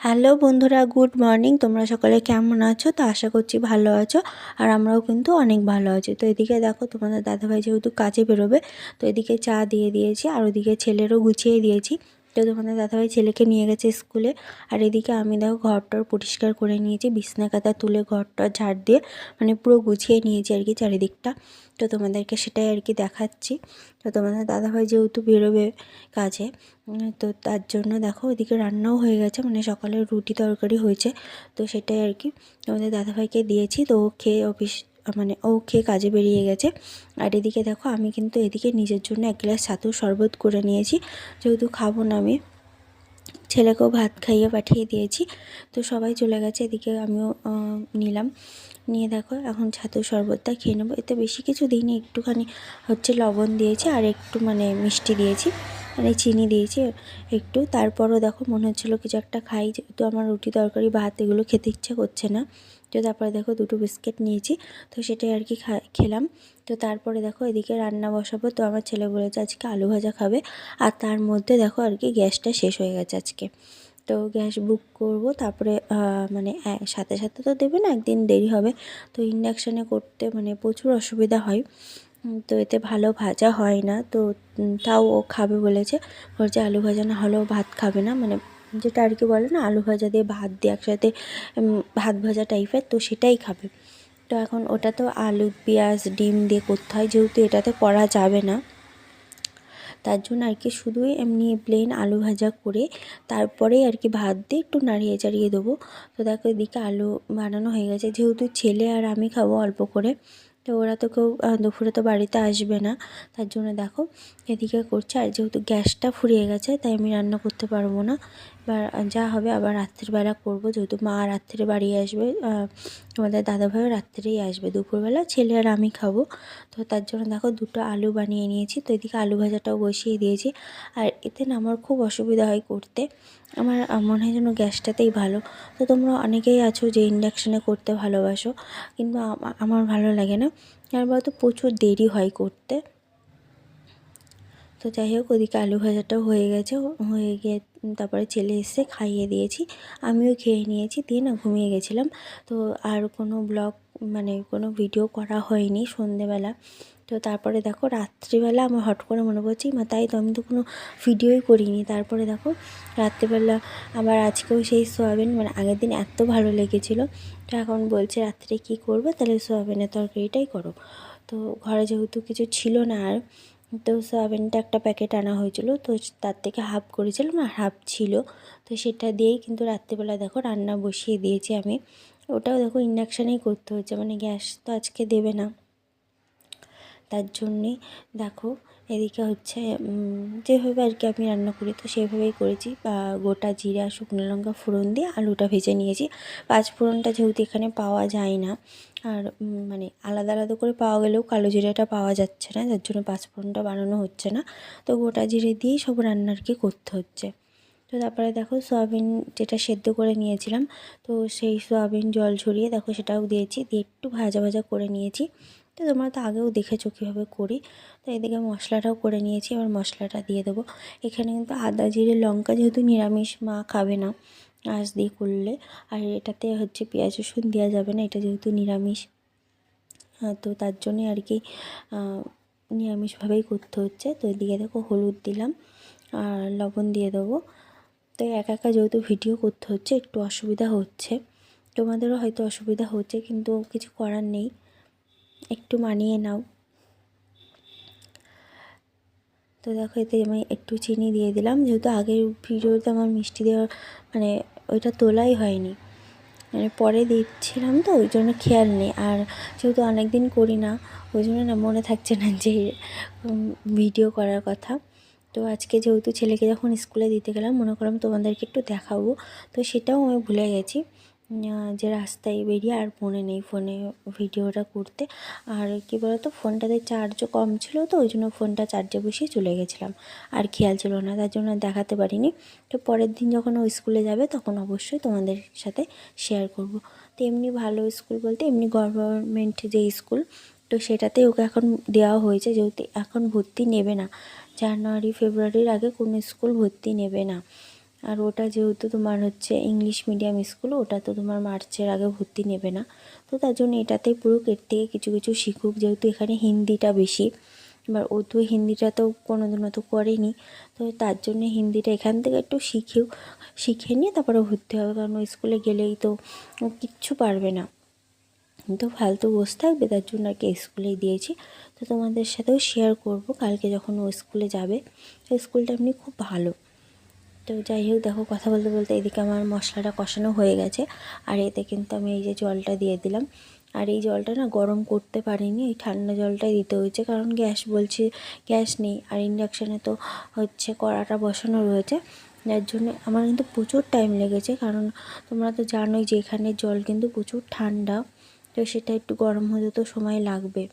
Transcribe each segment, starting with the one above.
Hello বন্ধুরা, good morning. তোমরা সকলে কেমন আছো? তো আশা করছি ভালো আছো, আর আমরাও কিন্তু অনেক ভালো আছি। তো এদিকে দেখো, তোমাদের দাদাভাই যেহেতু কাজে বেরোবে, তো এদিকে চা দিয়ে দিয়েছি, আর ওদিকে ছেলেরও গুছিয়ে দিয়েছি। তো তোমাদের দাদাভাই ছেলেকে নিয়ে গেছে স্কুলে। আর এদিকে আমি দেখো ঘরটর পরিষ্কার করে নিয়েছি, বিছনা কাতা তুলে ঘরটর ঝাড় দিয়ে মানে পুরো গুছিয়ে নিয়েছি আর কি চারিদিকটা। তো তোমাদেরকে সেটাই আর কি দেখাচ্ছি। তো তোমাদের দাদাভাই যেহেতু বেরোবে কাজে, তো তার জন্য দেখো ওইদিকে রান্নাও হয়ে গেছে মানে সকালে রুটি তরকারি হয়েছে। তো সেটাই আর কি তোমাদের দাদাভাইকে দিয়েছি, তো ও খেয়ে অফিস মানে ও খেয়ে কাজে বেরিয়ে গেছে। আর এদিকে দেখো, আমি কিন্তু এদিকে নিজের জন্য এক গ্লাস ছাতুর শরবত করে নিয়েছি। যেহেতু খাব না আমি, ছেলেকেও ভাত খাইয়ে পাঠিয়ে দিয়েছি। তো সবাই চলে গেছে, এদিকে আমিও নিলাম। নিয়ে দেখো, এখন ছাতুর শরবতটা খেয়ে নেব। এতে বেশি কিছু দিইনি, একটুখানি হচ্ছে লবণ দিয়েছি আর একটু মানে মিষ্টি দিয়েছি। মানে চিনি দিয়েছি একটু। তারপরও দেখো, মনে হচ্ছিল কিছু একটা খাই, যেহেতু আমার রুটি তরকারি, ভাত এগুলো খেতে ইচ্ছে করছে না। তো তারপরে দেখো দুটো বিস্কিট নিয়েছি। তো সেটাই আর কি খেলাম। তো তারপরে দেখো এদিকে রান্না বসাবো। তো আমার ছেলে বলেছে আজকে আলু ভাজা খাবে। আর তার মধ্যে দেখো আর কি গ্যাসটা শেষ হয়ে গেছে আজকে। তো গ্যাস বুক করব। তারপরে মানে সাথে সাথে তো দেবে না, একদিন দেরি হবে। তো ইন্ডাকশানে করতে মানে প্রচুর অসুবিধা হয়। তো এতে ভালো ভাজা হয় না। তো তাও ও খাবে বলেছে। বলছে আলু ভাজা না হলেও ভাত খাবে না। মানে যেটা আর কি বলে না, আলু ভাজা দিয়ে ভাত দিয়ে একসাথে ভাত ভাজা টাইপের তো সেটাই খাবে। তো এখন ওটা তো আলু, পেঁয়াজ, ডিম দিয়ে করতে হয়, যেহেতু এটাতে করা যাবে না। তার জন্য আর কি শুধুই এমনি প্লেন আলু ভাজা করে, তারপরেই আর কি ভাত দিয়ে একটু নাড়িয়ে চাড়িয়ে দেবো। তো দেখো এদিকে আলু বানানো হয়ে গেছে, যেহেতু ছেলে আর আমি খাব অল্প করে তো ওরা তো কেউ দুপুরে তো বাড়িতে আসবে না। তার জন্য দেখো এদিকে করছে। আর যেহেতু গ্যাসটা ফুরিয়ে গেছে, তাই আমি রান্না করতে পারব না। এবার যা হবে আবার রাত্রিবেলা করব। যেহেতু মা রাত্রে বাড়ি আসবে আমাদের দাদাভাইও রাত্রেই আসবে। দুপুরবেলা ছেলে আর আমি খাব। তো তার জন্য দেখো দুটো আলু বানিয়ে নিয়েছি। তো এদিকে আলু ভাজাটাও বসিয়ে দিয়েছি। আর এতে না আমার খুব অসুবিধা হয় করতে। আমার মনে হয় যেন গ্যাসটাতেই ভালো। তো তোমরা অনেকেই আছো যে ইন্ডাকশানে করতে ভালোবাসো। কিন্তু আমার ভালো লাগে না। আর বলতো প্রচুর দেরি হয় করতে। তো যাই হোক, ওদিকে আলু ভাজাটাও হয়ে গেছে। হয়ে গিয়ে তারপরে ছেলে এসে খাইয়ে দিয়েছি। আমিও খেয়ে নিয়েছি, দিয়ে না ঘুমিয়ে গেছিলাম। তো আর কোনো ব্লগ মানে কোনো ভিডিও করা হয়নি সন্ধেবেলা। তো তারপরে দেখো রাত্রিবেলা আমার হট করে মনে পড়ছি তাই তো আমি তো কোনো ভিডিওই করিনি। তারপরে দেখো রাত্রিবেলা আবার আজকেও সেই সোয়াবিন মানে আগের দিন এত ভালো লেগেছিলো। তো এখন বলছে রাত্রে কি করব? তাহলে সোয়াবিনের তরকারিটাই করো। তো ঘরে যেহেতু কিছু ছিল না আর, তো সোয়াবিনটা একটা প্যাকেট আনা হয়েছিল। তো তার থেকে হাফ করেছিলাম আর হাফ ছিল। তো সেটা দিয়েই কিন্তু রাত্রিবেলা দেখো রান্না বসিয়ে দিয়েছি আমি। ওটাও দেখো ইন্ডাকশানেই করতে হচ্ছে মানে গ্যাস তো আজকে দেবে না। তার জন্যে দেখো, এদিকে হচ্ছে যেভাবে আর কি আমি রান্না করি, তো সেভাবেই করেছি। গোটা জিরা, শুকনো লঙ্কা ফোড়ন দিয়ে আলুটা ভেজে নিয়েছি। পাঁচ ফোড়নটা যেহেতু এখানে পাওয়া যায় না, আর মানে আলাদা আলাদা করে পাওয়া গেলেও কালো জিরাটা পাওয়া যাচ্ছে না যার জন্য পাঁচ ফোড়নটা বানানো হচ্ছে না। তো গোটা জিরে দিয়েই সব রান্না আর কি করতে হচ্ছে। তো তারপরে দেখো সয়াবিন যেটা সেদ্ধ করে নিয়েছিলাম, তো সেই সয়াবিন জল ঝরিয়ে দেখো সেটাও দিয়েছি, দিয়ে একটু ভাজা ভাজা করে নিয়েছি। তো তোমরা তো আগেও দেখেছ কীভাবে করি। তো এদিকে মশলাটাও করে নিয়েছি, এবার মশলাটা দিয়ে দেবো। এখানে কিন্তু আদা, জিরে, লঙ্কা যেহেতু নিরামিষ, মা খাবে না আঁশ দিয়ে করলে। আর এটাতে হচ্ছে পেঁয়াজ, রসুন দেওয়া যাবে না, এটা যেহেতু নিরামিষ। তো তার জন্যে আর কি নিরামিষভাবেই করতে হচ্ছে। তো এদিকে দেখো হলুদ দিলাম, আর লবণ দিয়ে দেবো। তো একা একা যেহেতু ভিডিও করতে হচ্ছে, একটু অসুবিধা হচ্ছে। তোমাদেরও হয়তো অসুবিধা হচ্ছে, কিন্তু কিছু করার নেই। একটু মানিয়ে নাও। তো দেখো, এতে আমি একটু চিনি দিয়ে দিলাম। যেহেতু আগের ভিডিওতে আমার মিষ্টি দেওয়ার মানে ওইটা তোলাই হয়নি। মানে পরে দিচ্ছিলাম তো, ওই জন্য খেয়াল নেই। আর যেহেতু অনেক দিন করি না, ওই জন্য না মনে থাকছে না যে ভিডিও করার কথা। তো আজকে যেহেতু ছেলেকে যখন স্কুলে দিতে গেলাম, মনে করলাম তোমাদেরকে একটু দেখাবো। তো সেটাও আমি ভুলে গেছি। যে রাস্তায় বেরিয়ে আর ফোনে নেই, ফোনে ভিডিওটা করতে। আর কী বলতো, ফোনটাতে চার্জও কম ছিল তো, ওই জন্য ফোনটা চার্জে বসিয়ে চলে গেছিলাম। আর খেয়াল ছিল না, তার জন্য দেখাতে পারিনি। তো পরের দিন যখন ও স্কুলে যাবে, তখন অবশ্যই তোমাদের সাথে শেয়ার করব। তো এমনি ভালো স্কুল বলতে, এমনি গভর্নমেন্ট যে স্কুল, তো সেটাতে ওকে এখন দেওয়া হয়েছে, যেহেতু এখন ভর্তি নেবে না। জানুয়ারি, ফেব্রুয়ারির আগে কোনো স্কুল ভর্তি নেবে না। আর ওটা যেহেতু তোমার হচ্ছে ইংলিশ মিডিয়াম স্কুল, ওটা তো তোমার মার্চের আগে ভর্তি নেবে না। তো তার জন্য এটাতেই পুরো এর থেকে কিছু কিছু শিখুক, যেহেতু এখানে হিন্দিটা বেশি। এবার ও তো হিন্দিটা তো কোনো দিনও তো করেনি, তো তার জন্য হিন্দিটা এখান থেকে একটু শিখেও, শিখে নিয়ে তারপরে ভর্তি হবে, কারণ স্কুলে গেলেই তো কিচ্ছু পারবে না। তো ফালতু বসে থাকবে, তার জন্য আর কি স্কুলেই দিয়েছি। তো তোমাদের সাথেও শেয়ার করব, কালকে যখন ও স্কুলে যাবে, তো স্কুলটা এমনি খুব ভালো। তো যাই হোক, দেখো কথা বলতে বলতে এদিকে আমার মশলাটা কষানো হয়ে গেছে, আর এতে কিন্তু আমি এই যে জলটা দিয়ে দিলাম। আর এই জলটা না গরম করতে পারিনি এই ঠান্ডা জলটাই দিতে হয়েছে, কারণ গ্যাস বলছি গ্যাস নেই, আর ইন্ডাকশানে তো হচ্ছে কড়াটা বসানো রয়েছে। যার জন্য আমার কিন্তু প্রচুর টাইম লেগেছে, কারণ তোমরা তো জানোই যে এখানে জল কিন্তু প্রচুর ঠান্ডা। তো সেটা একটু গরম হতে তো সময় লাগবে।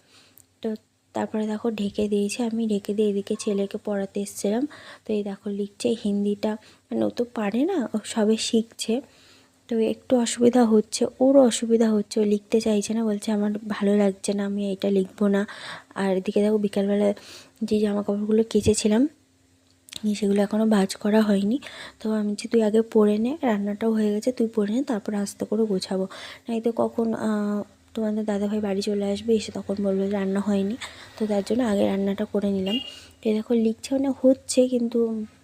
তো তারপরে দেখো ঢেকে দিয়েছে, আমি ঢেকে দিয়ে এদিকে ছেলেকে পড়াতে এসেছিলাম। তো এই দেখো লিখছে হিন্দিটা মানে ও তো পারে না, ও সবে শিখছে। তো একটু অসুবিধা হচ্ছে, ওরও অসুবিধা হচ্ছে, ও লিখতে চাইছে না, বলছে আমার ভালো লাগছে না, আমি এটা লিখব না। আর এদিকে দেখো বিকালবেলা যে জামা কাপড়গুলো কেচেছিলাম সেগুলো এখনও ভাজ করা হয়নি। তো আমি যে তুই আগে পরে নে, রান্নাটাও হয়ে গেছে, তুই পরে নে, তারপর আস্তে করে গোছাবো। নাই তো কখন তোমাদের দাদাভাই বাড়ি চলে আসবে, এসে তখন বলবে রান্না হয়নি। তো তার জন্য আগে রান্নাটা করে নিলাম। এ দেখো লিখছে মানে হচ্ছে, কিন্তু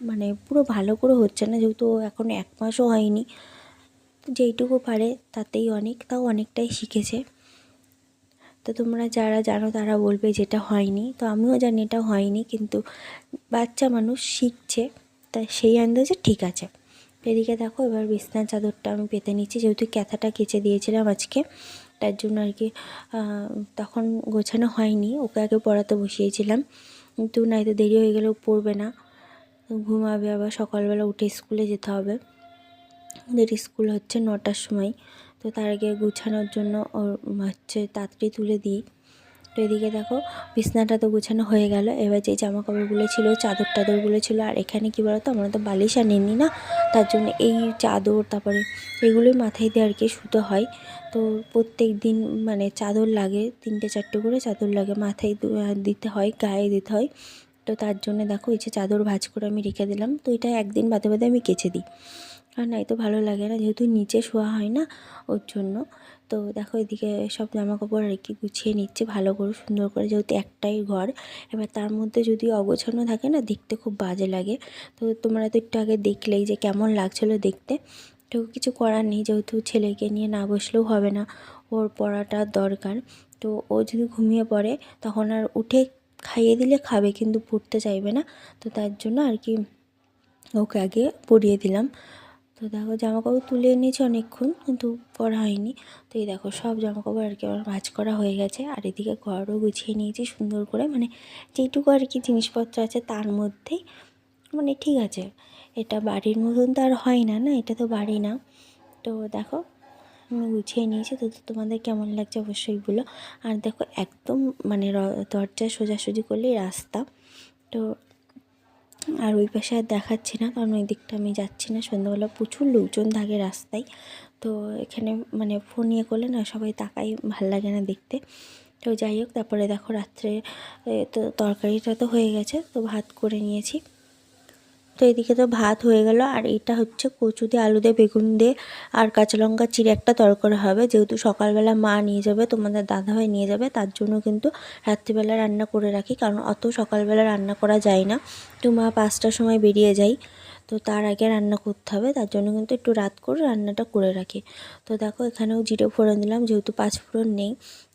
মানে পুরো ভালো করে হচ্ছে না, যেহেতু এখন এক মাসও হয়নি। যেইটুকু পারে তাতেই অনেক, তাও অনেকটাই শিখেছে। তো তোমরা যারা জানো তারা বলবে যেটা হয়নি। তো আমিও জানি এটা হয়নি, কিন্তু বাচ্চা মানুষ শিখছে তা সেই আন্দাজে ঠিক আছে। এদিকে দেখো, এবার বিছনার চাদরটা আমি পেতে নিচ্ছি, যেহেতু ক্যাথাটা কেচে দিয়েছিলাম আজকে, তার জন্য আর কি তখন গোছানো হয়নি, ওকে আগে পড়াতে বসিয়েছিলাম। কিন্তু তো দেরি হয়ে গেলেও পড়বে না। ঘুমাবে আবার সকালবেলা উঠে স্কুলে যেতে হবে। ওদের স্কুল হচ্ছে নটার সময়। তো তার আগে গুছানোর জন্য ওর হচ্ছে তাড়াতাড়ি তুলে দিই। তো এদিকে দেখো বিছনাটা তো গুছানো হয়ে গেল। এবার যে জামা কাপড়গুলো ছিল চাদর টাদরগুলো ছিল, আর এখানে কী বলতো, আমরা তো বালিশ আর নিনি না? তার জন্য এই চাদর, তারপরে এগুলোই মাথায় দিয়ে আর কি শুতে হয়। তো প্রত্যেক দিন মানে চাদর লাগে, তিনটে, চারটে করে চাদর লাগে, মাথায় দিতে হয়, গায়ে দিতে হয়। তো তার জন্য দেখো এই যে চাদর ভাজ করে আমি রেখে দিলাম। তো এটা একদিন বাদে বাদে আমি কেচে দিই। আর নাই তো ভালো লাগে না, যেহেতু নিচে শোয়া হয় না, ওর জন্য। তো দেখো, এদিকে সব জামা কাপড় আর কি গুছিয়ে নিচ্ছে, ভালো করে, সুন্দর করে, যেহেতু একটাই ঘর। এবার তার মধ্যে যদি অগোছানো থাকে না, দেখতে খুব বাজে লাগে। তো তোমরা তো একটু আগে দেখলেই যে কেমন লাগছিল দেখতে। তো কিছু করার নেই, যেহেতু ছেলেকে নিয়ে না বসলেও হবে না, ওর পড়াটা দরকার। তো ও যদি ঘুমিয়ে পড়ে, তখন আর উঠে খাইয়ে দিলে খাবে, কিন্তু পড়তে চাইবে না। তো তার জন্য আর কি ওকে আগে পড়িয়ে দিলাম। তো দেখো জামা কাপড় তুলে এনেছি অনেকক্ষণ, কিন্তু পরা হয়নি। তো এই দেখো সব জামা কাপড় আর কি আমার ভাজ করা হয়ে গেছে। আর এদিকে ঘরও গুছিয়ে নিয়েছি সুন্দর করে। মানে যেটুকু আর কি জিনিসপত্র আছে তার মধ্যেই মানে ঠিক আছে, এটা বাড়ির মতন তো আর হয় না না? এটা তো বাড়ি না। তো দেখো, আমি গুছিয়ে নিয়েছি। তো তোমাদের কেমন লাগছে অবশ্যই বলো। আর দেখো একদম মানে দরজা সোজাসুজি করলেই রাস্তা। তো আর ওই পাশে আর দেখাচ্ছি না, কারণ ওই দিকটা আমি যাচ্ছি না। সন্ধ্যাবেলা প্রচুর লোকজন থাকে রাস্তায়। তো এখানে মানে ফোন নিয়ে করলে না সবাই তাকাই, ভালো লাগে না দেখতে। তো যাই হোক, তারপরে দেখো রাত্রে তো তরকারিটা তো হয়ে গেছে, তো ভাত করে নিয়েছি। তো এদিকে তো ভাত হয়ে গেল, আর এটা হচ্ছে কচু দিয়ে আলু দিয়ে, বেগুন দিয়ে আর কাঁচা লঙ্কা চিড়ে একটা তরকারি হবে। যেহেতু সকালবেলা মা নিয়ে যাবে, তোমাদের দাদাভাই নিয়ে যাবে, তার জন্য কিন্তু রাত্রিবেলা রান্না করে রাখি, কারণ অত সকালবেলা রান্না করা যায় না। তো মা পাঁচটার সময় বেরিয়ে যাই তো তার আগে রান্না করতে হবে, তার জন্য কিন্তু একটু রাত করে রান্নাটা করে রাখি। তো দেখো, এখানেও জিরে ফোড়ন দিলাম, যেহেতু পাঁচ ফোড়ন নেই,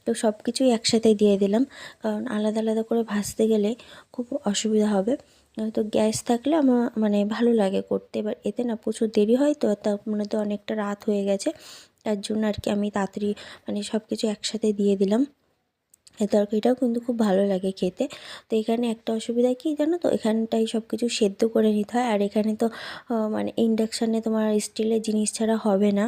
তো সব কিছুই একসাথে দিয়ে দিলাম, কারণ আলাদা আলাদা করে ভাজতে গেলে খুব অসুবিধা হবে। তো গ্যাস থাকলে আমার মানে ভালো লাগে করতে। এবার এতে না প্রচুর দেরি হয়, তো তা মানে তো অনেকটা রাত হয়ে গেছে। তার জন্য আর কি আমি তাড়াতাড়ি মানে সব কিছু একসাথে দিয়ে দিলাম। এই তরকারিটাও কিন্তু খুব ভালো লাগে খেতে। তো এখানে একটা অসুবিধা কি জানো তো? এখানটাই সব কিছু সেদ্ধ করে নিতে হয়। আর এখানে তো মানে ইন্ডাকশানে তোমার স্টিলের জিনিস ছাড়া হবে না।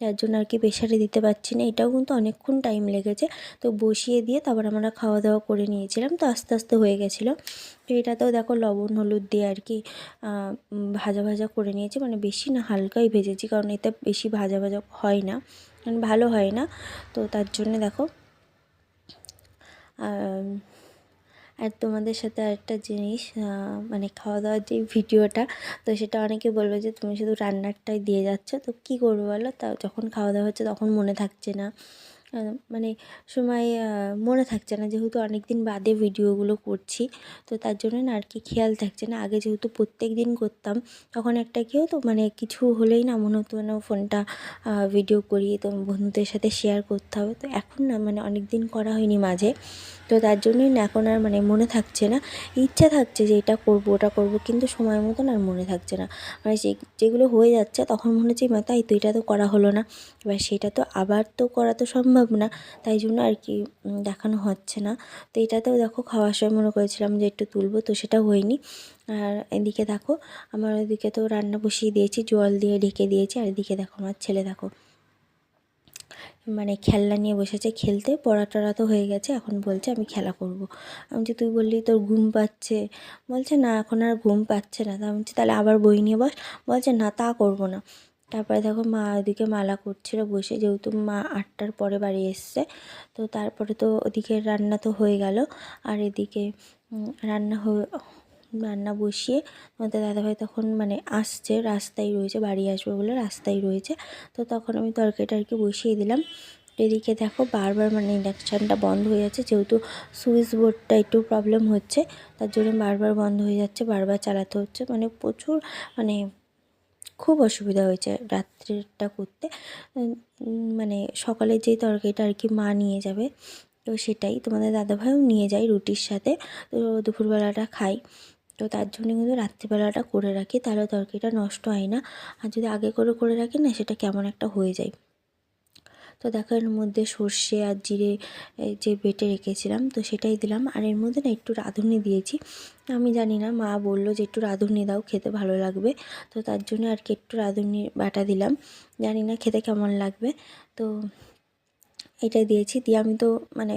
যার জন্য আর কি প্রেশারে দিতে পারছি না। এটাও কিন্তু অনেকক্ষণ টাইম লেগেছে। তো বসিয়ে দিয়ে তারপর আমরা খাওয়া দাওয়া করে নিয়েছিলাম। তো আস্তে আস্তে হয়ে গেছিল। তো এটাতেও দেখো লবণ, হলুদ দিয়ে আর কি ভাজা ভাজা করে নিয়েছি। মানে বেশি না, হালকাই ভেজেছি। কারণ এতে বেশি ভাজা ভাজা হয় না। মানে ভালো হয় না। তো তার জন্য দেখো আর তোমাদের সাথে আরেকটা জিনিস মানে খাওয়া দাওয়ার যে ভিডিওটা, তো সেটা অনেকে বলবে যে তুমি শুধু রান্নারটাই দিয়ে যাচ্ছ, তো কী করব বলো? তা যখন খাওয়া দাওয়া হচ্ছে তখন মনে থাকছে না। মানে সময় মনে থাকছে না। যেহেতু অনেক দিন বাদে ভিডিওগুলো করছি, তো তার জন্য না আর কি খেয়াল থাকছে না। আগে যেহেতু প্রত্যেক দিন করতাম, তখন একটা কী হতো মানে কিছু হলেই না মনে হতো না ফোনটা ভিডিও করি, তো বন্ধুদের সাথে শেয়ার করতে হবে। তো এখন না মানে অনেক দিন করা হয়নি মাঝে। তো তার জন্যই না এখন আর মানে মনে থাকছে না। ইচ্ছা থাকছে যে এটা করব, ওটা করব, কিন্তু সময় মতন আর মনে থাকছে না। মানে যে, যেগুলো হয়ে যাচ্ছে, তখন মনে হচ্ছে, মা, তাই তো, এটা তো করা হলো না। এবার সেটা তো আবার তো করা তো সম্ভব না তাই জন্য আর কি দেখানো হচ্ছে না। তো এটাতেও দেখো খাওয়ার সময় মনে করেছিলাম যে একটু তুলবো, তো সেটা হয়নি। আর এদিকে দেখো, আমার ওদিকে তো রান্না বসিয়ে দিয়েছি, জল দিয়ে ঢেকে দিয়েছি, আর এদিকে দেখো আমার ছেলে দেখো মানে খেলনা নিয়ে বসেছে খেলতে পড়া টড়া তো হয়ে গেছে, এখন বলছে আমি খেলা করব। আমি যে তুই বললি তোর ঘুম পাচ্ছে। বলছে, না, এখন আর ঘুম পাচ্ছে না। তা আমি তাহলে আবার বই নিয়ে বস। বলছে, না, তা করব না। তারপরে দেখো মা ওদিকে মালা করছিল বসে, যেহেতু মা আটটার পরে বাড়ি এসছে, তো তারপরে তো ওদিকে রান্না তো হয়ে গেল। আর এদিকে রান্না রান্না বসিয়ে তোমাদের দাদাভাই তখন মানে আসছে, রাস্তায় রয়েছে, বাড়ি আসবে বলে রাস্তায় রয়েছে, তো তখন আমি তরকারিটা আর কি বসিয়ে দিলাম। এদিকে দেখো বারবার মানে ইন্ডাকশানটা বন্ধ হয়ে যাচ্ছে, যেহেতু সুইচ বোর্ডটা একটু প্রবলেম হচ্ছে, তার জন্য বারবার বন্ধ হয়ে যাচ্ছে, বারবার চালাতে হচ্ছে মানে প্রচুর মানে খুব অসুবিধা হয়েছে রাত্রিটা করতে। মানে সকালে যেই তরকারিটা আর কি মা নিয়ে যাবে, তো সেটাই। তোমাদের দাদাভাইও নিয়ে যায় রুটির সাথে, তো দুপুরবেলাটা খাই। তো তার জন্য কিন্তু রাত্রিবেলাটা করে রাখি, তাহলে তরকারিটা নষ্ট হয় না। আর যদি আগে করে করে রাখি না, সেটা কেমন একটা হয়ে যায়। তো দেখো এর মধ্যে সর্ষে আর জিরে যে বেটে রেখেছিলাম, তো সেটাই দিলাম। আর এর মধ্যে না একটু রাঁধুনি দিয়েছি। আমি জানি না, মা বলল যে একটু রাঁধুনি দাও, খেতে ভালো লাগবে। তো তার জন্য আর কি একটু রাঁধুনি বাটা দিলাম। জানি না খেতে কেমন লাগবে। তো এটা দিয়েছি। দিয়ে আমি তো মানে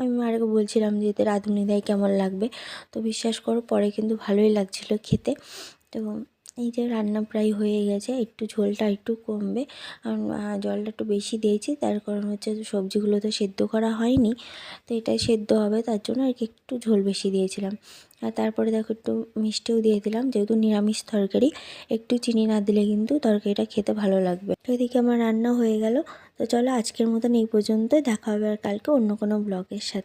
আমি মাকে বলছিলাম যে এতে রাঁধুনি দেয় কেমন লাগবে। তো বিশ্বাস করো, পরে কিন্তু ভালোই লাগছিল খেতে। তো এই যে রান্না প্রায় হয়ে গেছে, একটু ঝোলটা একটু কমবে। কারণ জলটা একটু বেশি দিয়েছি, তার কারণ হচ্ছে সবজিগুলো তো সেদ্ধ করা হয়নি। তো এটাই সেদ্ধ হবে, তার জন্য আর একটু ঝোল বেশি দিয়েছিলাম। আর তারপরে দেখো একটু মিষ্টিও দিয়ে দিলাম, যেহেতু নিরামিষ তরকারি, একটু চিনি না দিলে কিন্তু তরকারিটা খেতে ভালো লাগবে। তো এদিকে আমার রান্না হয়ে গেল। তো চলো আজকের মতন এই পর্যন্তই, দেখা হবে আর কালকে অন্য কোনো ব্লগের সাথে।